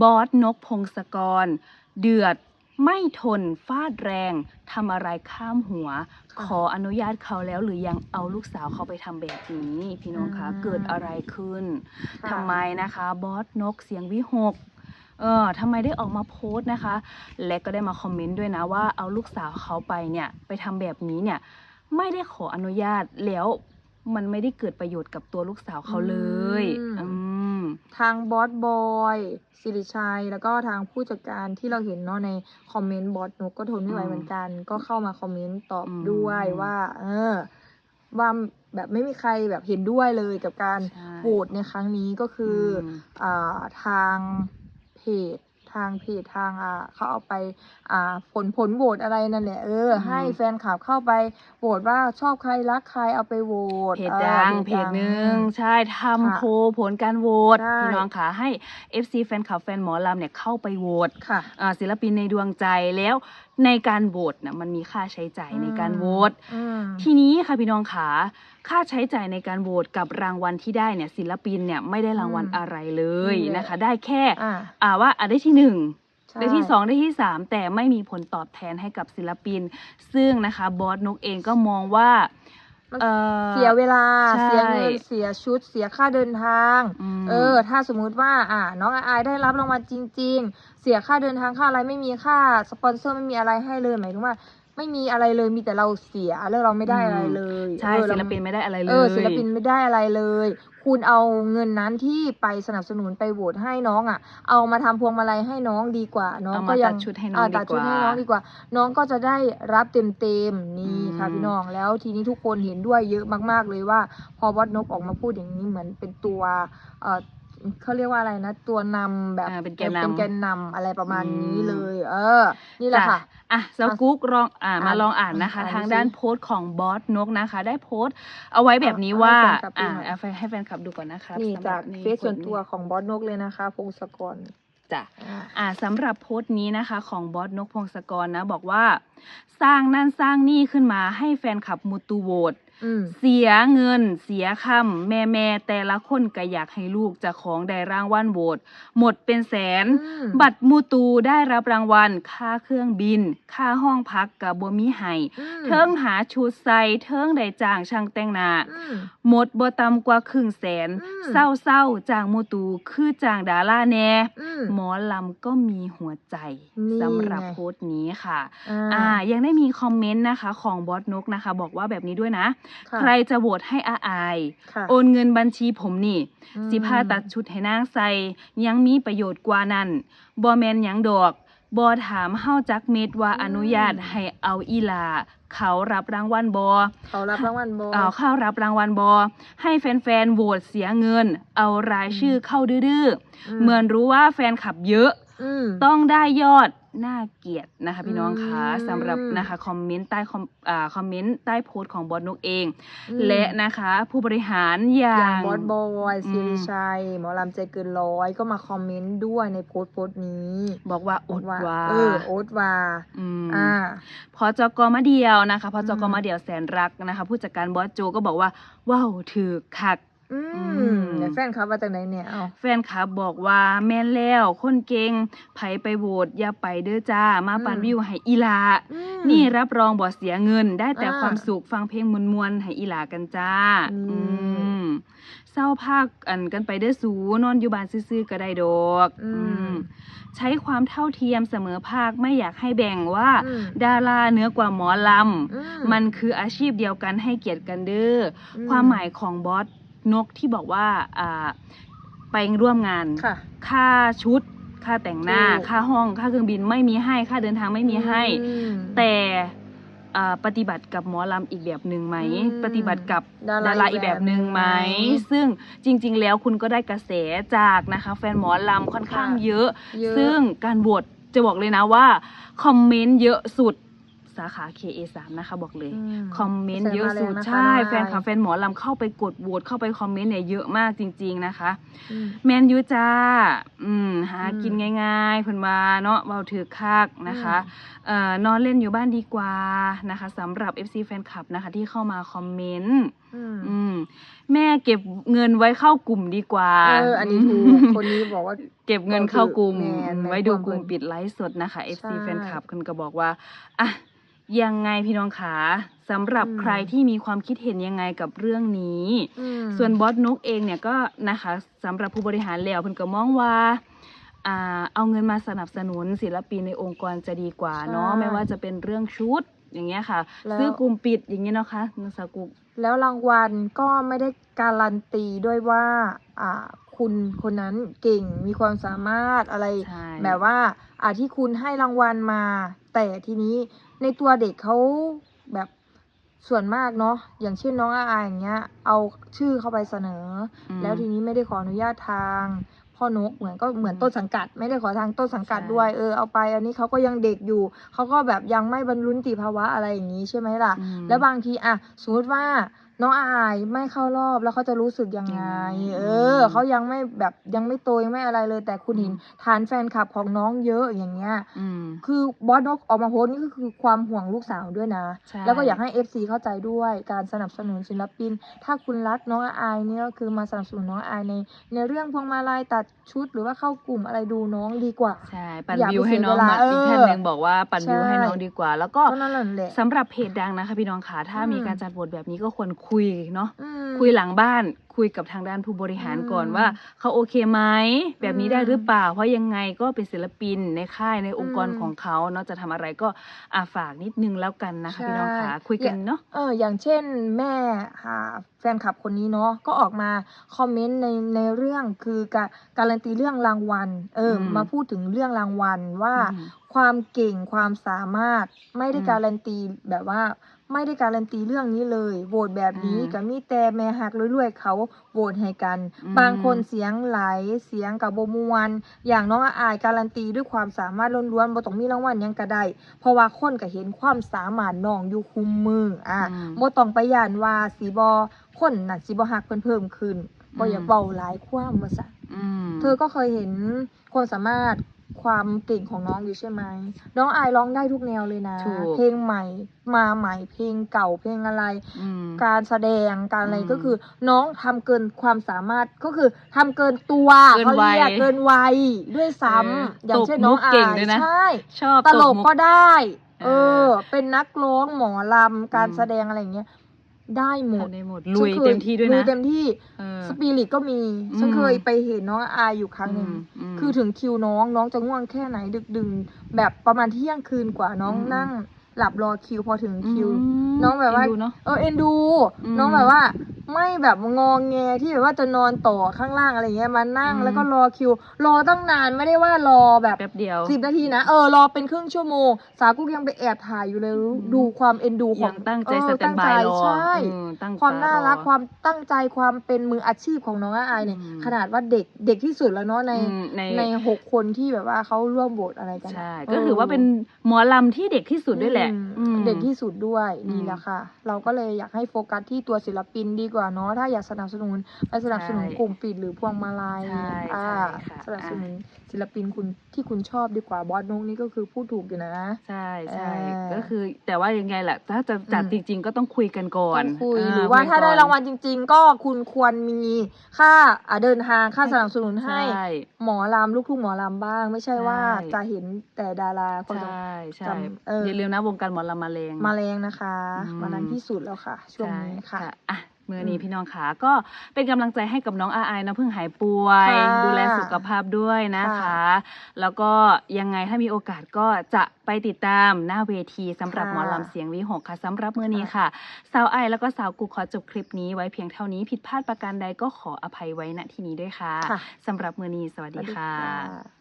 บอสนกพงศกร เดือดไม่ทนฟาดแรงทำอะไรข้ามหัว ขออนุญาตเขาแล้วหรือยังเอาลูกสาวเขาไปทำแบบนี้พี่น้องคะอืมเกิดอะไรขึ้นค่ะทำไมนะคะ บอสนกเสียงวิหกเออทำไมได้ออกมาโพสต์นะคะ และก็ได้มาคอมเมนต์ด้วยนะว่าเอาลูกสาวเขาไปเนี่ยไปทำแบบนี้เนี่ยไม่ได้ขออนุญาตแล้วมันไม่ได้เกิดประโยชน์กับตัวลูกสาวเขาเลยอืมอืม ทางบอสบอยสิริชัย แล้วก็ทางผู้จัดการที่เราเห็นเนาะในคอมเมนต์บอสนกก็ทนไม่ไหวอืมเหมือนกัน ก็เข้ามาคอมเมนต์ตอบอืมด้วยว่า เออ ว่าแบบไม่มีใครแบบเห็นด้วยเลยกับการใช่โหวตในครั้งนี้ก็คืออมอ่าทางเพจ ทางเพจทางอ่าเขาเอาไปอ่าผลผลโหวตอะไรนั่นแหละเอออมให้แฟนคลับเข้าไปโหวตว่าชอบใครรักใครเอาไปโหวตเพจออดังพเพจจดัหนึ่งอืมใช่ทำค่ะโพลผลการโหวตใช่พี่น้องคะให้ FC แฟนคลับแฟนหมอลำเนี่ยเข้าไปโหวตค่ะอ่าศิลปินในดวงใจแล้วในการโหวตนะมันมีค่าใช้จ่ายในการโหวตอืมทีนี้ค่ะพี่น้องขาค่าใช้จ่ายในการโหวตกับรางวัลที่ได้เนี่ยศิลปินเนี่ยไม่ได้รางวัลอืมอะไรเลยนี่แหละนะคะ ได้แค่อ่าอ่าว่าอะได้ที่หนึ่งใช่ได้ที่สองได้ที่สามแต่ไม่มีผลตอบแทนให้กับศิลปิน ซึ่งนะคะบอสนกเองก็มองว่ามัน เอ่อเสียเวลาใช่เสียเงินเสียชุดเสียค่าเดินทางมเออ ถ้าสมมุติว่า อ่า น้องอายได้รับรางวัลจริง ๆ เสียค่าเดินทางค่าอะไรไม่มีค่าสปอนเซอร์ไม่มีอะไรให้เลยหมายถึงว่า ไม่มีอะไรเลยมีแต่เราเสียแล้วเราไม่ได้อะไรเลยใช่เออศิเราลปินไม่ได้อะไรเลยเออศิลปินไม่ได้อะไรเลย คุณเอาเงินนั้นที่ไปสนับสนุนไปโหวตให้น้องอะ เอามาทำพวงมาลัยให้น้องดีกว่า น้องเอาก็มายัตังดชุดให้น้องตัดดีชุดกว่าให้น้องดีกว่า น้องก็จะได้รับเต็มเต็มๆนี่ค่ะอืมพี่น้องแล้วทีนี้ทุกคนเห็นด้วยเยอะมาก ๆเลยว่า พอวัดนกออกมาพูดอย่างนี้เหมือนเป็นตัวเออ เขาเรียกว่าอะไรนะ ตัวนำแบบอ่าเป็นแกนนำเป็นแกนนำอะไรประมาณนี้อืมเลย เออ นี่แหละค่ะจ้อะสาวกุ๊กลองอ่ามาอ่านลองอ่านนะคะ อ่านทางดูสิด้านโพสต์ของบอสนกนะคะ ได้โพสต์เอาไว้แบบนี้ว่าเอาอ่าให้แฟนคลับดูหน่อย เอาให้แฟนคลับดูก่อนนะครับนี่สำหจารักบเฟซส่วนโพสต์ตัวของบอสนกเลยนะคะพงศกรจ้ะ อ่า อ่าสำหรับโพสต์นี้นะคะของบอสนกพงศกรนะบอกว่า สร้างนั่นสร้างนี่ขึ้นมาให้แฟนคลับมุตูโหวตอืม เสียเงิน เสียคำแม่แม่ๆแต่ละคนก็อยากให้ลูกเจะของได้รางวัลโหวตหมดเป็นแสนอืมบัตรมูตูได้รับรางวัล ค่าเครื่องบิน ค่าห้องพักกับบัมีไห้อืมเทิงหาชุดใส่เทิงได้จ้างช่างแต่งหน้าอืมหมดบ่ต่ำกว่าครึ่งแสนอืมเศร้าเศร้าๆจ้างมูตูคือจ้างดาราแน่อืมหมอลำก็มีหัวใจนี่สำหรับไงโพสต์นี้ค่ะอ่าอ่ายังได้มีคอมเมนต์นะคะ ของบอสนกนะคะ บอกว่าแบบนี้ด้วยนะค่ะใครจะโหวตให้อาอายค่ะโอนเงินบัญชีผมนี่อืมสิพาตัดชุดให้นางใส่ยังมีประโยชน์กว่านั้นบอแมนหยังดอกบอถามเฮาจักเม็ดว่าอนุญาตให้เอาอีหลา เขารับรางวัลบอเขารับรางวัลบอเอาเข้ารับรางวัลบอ ให้แฟนๆโหวตเสียเงิน เอารายชื่อเข้าดื้อๆเหมือนรู้ว่าแฟนคลับเยอะอืม ต้องได้ยอดน่าเกลียดนะคะพี่น้องคะอืมสำหรับนะคะคอมเมนต์ใต้คอมอ่าคอมเมนต์ใต้โพสต์ของบอสนกเองอืมและนะคะ ผู้บริหารออย่าย่างงบอสบอยอืมสิริชัยหมอลำใจเกินร้อยก็มาคอมเมนต์ด้วยในโพสต์โพสต์นี้ บอกว่าอดว่าเออโอ๊ตว่าอืมอ่าพอจกมาเดียวนะคะพอจกอืมมาเดียวแสนรักนะคะ ผู้จัดการบอสโจก็บอกว่าว้าวถือคัก อือืมมเดี๋ยวแฟนเขามาจากไหนเนี่ยเอาแฟนคลับบอกว่าแม่นแล้วคนเก่งไผไปโหวตอย่าไปเด้อจ้า มาปันอืมวิวให้อีหลาอืมนี่รับรองบ่เสียเงิน ได้แต่อ่าความสุขฟังเพลงมวนๆให้อีหลากันจ้าอืมอืมเศร้าภาคอันกันไปเด้อสูนอนอยู่บ้านซื่อๆก็ได้ดอกอือืมมใช้ความเท่าเทียมเสมอภาคไม่อยากให้แบ่งว่าอืมดาราเหนือกว่าหมอลอืำมันคืออาชีพเดียวกันให้เกียรติกันเด้อออืมความหมายของบอส นกที่บอกว่าอ่าไปร่วมงานค่ะค่าชุด ค่าแต่งหน้าถูกค่าห้องค่าเครื่องบินไม่มีให้ค่าเดินทางไม่มีให้อืมแต่อ่าปฏิบัติกับหมอลำอีกแบบหนึ่งไหมอืมปฏิบัติกับดาราดาราอีกแบบหนึ่งไหม ซึ่งจริง ๆ แล้วคุณก็ได้กระแสจากนะคะ แฟนหมอลำค่อนข้างเยอะเยอะซึ่งการบวชจะบอกเลยนะว่า คอมเมนต์เยอะสุด สาขา KA3 นะคะบอกเลยมคอมเมนต์เยอะสุดกรแสมาแรงนะคะใช่ได้แฟนคลับแฟนหมอลำเข้าไปกดโหวตเข้าไปคอมเมนต์เนี่ยเยอะมากจริง ๆนะคะอืมแมนยูจ้า อืมหาอืมกินง่ายๆเพิ่นว่าเนาะเบาถือคักนะคะเอ่อนอนเล่นอยู่บ้านดีกว่านะคะสำหรับ FC แฟนคลับนะคะที่เข้ามาคอมเมนต์ออืมอืมแม่เก็บเงินไว้เข้ากลุ่มดีกว่าเอออันนี้ถูกคนนี้บอกว่าเก็บเงินเข้ากลุ่มแม่นแม่นไว้ดูความกลุ่มเพิ่นปิดไลฟ์สดนะคะ FC ใช่แฟนคลับคุณก็บอกว่าอะ ยังไงพี่น้องขาสำหรับอืมใครที่มีความคิดเห็นยังไงกับเรื่องนี้อืมส่วนบอสนกเองเนี่ยก็นะคะสำหรับผู้บริหารแล้วเพิ่นก็มองว่าอ่าเอาเงินมาสนับสนุนศิลปินในองค์กรจะดีกว่าเนาะใช่ไม่ว่าจะเป็นเรื่องชุดอย่างเงี้ยค่ะแล้วซื้อกลุ่มปิดอย่างเงี้ยเนาะคะนักสากุกแล้วรางวัลก็ไม่ได้การันตีด้วยว่าอ่าคุณคนนั้นเก่งมีความสามารถอะไรใช่แบบว่าอ่าที่คุณให้รางวัลมา แต่ทีนี้ ในตัวเด็กเขาแบบส่วนมากเนาะอย่างเช่นน้องอาอายอย่างเงี้ย เอาชื่อเข้าไปเสนออมแล้วทีนี้ไม่ได้ขออนุญาตทางพ่อนกเหมือนก็เหมือนอืมต้นสังกัด ไม่ได้ขอทางต้นสังกัดใช่ด้วยเออเอาไป อันนี้เขาก็ยังเด็กอยู่เขาก็แบบยังไม่บรรลุนิติภาวะอะไรอย่างนี้ใช่ไหมล่ะอืมแล้วบางทีอะสมมติว่า น้องอายไม่เข้ารอบแล้วเขาจะรู้สึกยังไงยังไง เออเขายังไม่แบบยังไม่โตยังไม่อะไรเลย แต่คุณเห็นอืมฐานแฟนคลับของน้องเยอะอย่างเงี้ยอืมคือบอสนกออกมาโพสต์นี่ก็คือความห่วงลูกสาวด้วยนะใช่แล้วก็อยากให้ FC เข้าใจด้วยการสนับสนุนศิลปิน ถ้าคุณรักน้องอายเนี่ยก็คือมาสนับสนุนน้องอายใน ในเรื่องพวงมาลัยตัดชุดหรือว่าเข้ากลุ่มอะไรดูน้องดีกว่าใช่ปั่นอย่าวิวไปให้น้องเสียเวลามาอีกเออท่านหนึ่งบอกว่าปั่นวิวใช่ให้น้องดีกว่า แล้วก็ก็นั่นแหละสำหรับเพจดังนะคะพี่น้องขาถ้าอืมมีการจัดบทแบบนี้ก็ควรคุยเนาะอืมคุยหลังบ้านคุยกับทางด้านผู้บริหารก่อนอืมว่าเขาโอเคไหมแบบนี้อืมได้หรือเปล่า เพราะยังไงก็เป็นศิลปินในค่ายในองค์กรอืมของเขาเนาะจะทำอะไรก็อาฝากนิดนึงแล้วกันนะคะใช่พี่น้องขาคุยกันเนาะเอออย่างเช่นแม่หาแฟนคลับคนนี้เนาะก็ออกมาคอมเมนต์ในในเรื่องคือการการันตีเรื่องรางวัลเอออมมาพูดถึงเรื่องรางวัลว่าอืมความเก่งความสามารถไม่ได้อืมการันตีแบบว่า ไม่ได้การันตีเรื่องนี้เลยโหวตแบบนี้อืมกับมีแต่แม่หักรวยๆเขาโหวตให้กันอืมบางคนเสียงไหลเสียงกับบมวน อย่างน้องอาอายการันตีด้วยความสามารถล้วนๆบ่ต้องมีรางวัลหยังก็ได้เพราะว่าคนก็เห็นความสามารถน้องอยู่คุมมืออะอืมบ่ต้องไปย่านว่าสิบ่คนน่ะสิบ่ฮักเพิ่นเพิ่มขึ้นบ่อยากอืมเว้าหลายความว่าซั่นอืมเธอก็เคยเห็นความสามารถ ความเก่งของน้องอยู่ใช่ไหมน้องอายร้องได้ทุกแนวเลยนะ ถูกเพลงใหม่มาใหม่เพลงเก่าเพลงอะไร อืม การแสดงการอะไรอืมก็คือ น้องทำเกินความสามารถก็คือทำเกินตัวเกินเขาเรียวักยเกินวัยด้วยซ้เออำอย่างเช่นตบมุน้อกงอาเก่งยด้วยนะ ใช่ ชอบตลกมุ ก็ได้ เอเออ อเป็นนักร้องหมอลำการอืม แสดงอะไรอย่างเงี้ย ได้หมดทำได้หมดลุยเต็มที่ด้วยลุนะยเต็มที่เออสปิริตก็มีฉันอืมเคยไปเห็นน้องอายอยู่ครั้งหนึ่งมมคือถึงคิวน้องน้องจะง่วงแค่ไหนดึกดึงแบบประมาณเที่ยงคืนกว่าน้องอืมนั่งหลับรอคิวพอถึงคิวอืมน้องแบบว่า เอ็นดูเนอะเออเอ็นดูอืมน้องแบบว่า ไม่แบบงองแงที่แบบว่าจะนอนต่อข้างล่างอะไรเงี้ยมานั่งอืม แล้วก็รอคิว รอตั้งนานไม่ได้ว่ารอแบบแป๊บเดียว สิบนาทีนะเออรอเป็นครึ่งชั่วโมง สากุกยังไปแอบถ่ายอยู่เลยรู้อืมดูความเอ็นดูขอยังงตั้งใจเออสแตนตั้งบาใจยรอใช่ อืมตั้งความตน่ารักอ ความตั้งใจความเป็นมืออาชีพของน้องอาอายเนี่ยอืม ขนาดว่าเด็กเด็กที่สุดแล้วเนาะใน อืมในในหกคนที่แบบว่าเขาร่วมโหวตอะไรกันใช่เก็ถือว่าเป็นหมอลำที่เด็กที่สุดด้วยแหละอืมอืม เด็กที่สุดด้วยอืม นี่แหละค่ะ เราก็เลยอยากให้โฟกัสที่ตัวศิลปินดีกว่าเนาะถ้าอยากสนับสนุนไปสนับสนุนใช่กลุ่มปิดหรือพวงมาลัยใช่อ่าใช่ค่ะสนับสนุนศิลปินคุณที่คุณชอบดีกว่าบอสนกนี่ก็คือพูดถูกอยู่นะ ใช่ใช่เออก็คือแต่ว่ายังไงแหละถ้าจะจัดอืมจริง ๆ ก็ต้องคุยกันก่อนต้องคุยเหรือว่าถ้าได้คุยก่อนรางวัลจริง ๆ ก็คุณควรมีค่าอ่าเดินทางค่าสนับสนุนให้ใช่หมอลำลูกทุ่งหมอลำบ้าง ไม่ใช่ว่าใช่จะเห็นแต่ดาราคนใช่ใช่จำเออออย่าลืมนะวงการหมอลำมาแรงมาแรงนะคะอืมวันนั้นที่สุดแล้วค่ะ ช่วงนี้ค่ะใช่อะ เมื่อนี้อืมพี่น้องขาก็เป็นกำลังใจให้กับน้องอาไอายนะเพิ่งหายป่วยค่ะดูแลสุขภาพด้วยนะคะค่ะแล้วก็ยังไงถ้ามีโอกาสก็จะไปติดตามหน้าเวทีสำหรับค่ะหมอลำเสียงวิหกค่ะสำหรับเมื่อนี้ค่ะ สาวไอายแล้วก็สาวกุกขอจบคลิปนี้ไว้เพียงเท่านี้ผิดพลาดประการใดก็ขออภัยไว้ณที่นี้ด้วยค่ะค่ะสำหรับเมื่อนี้สวัสสวัดีสดีค่ะค่ะ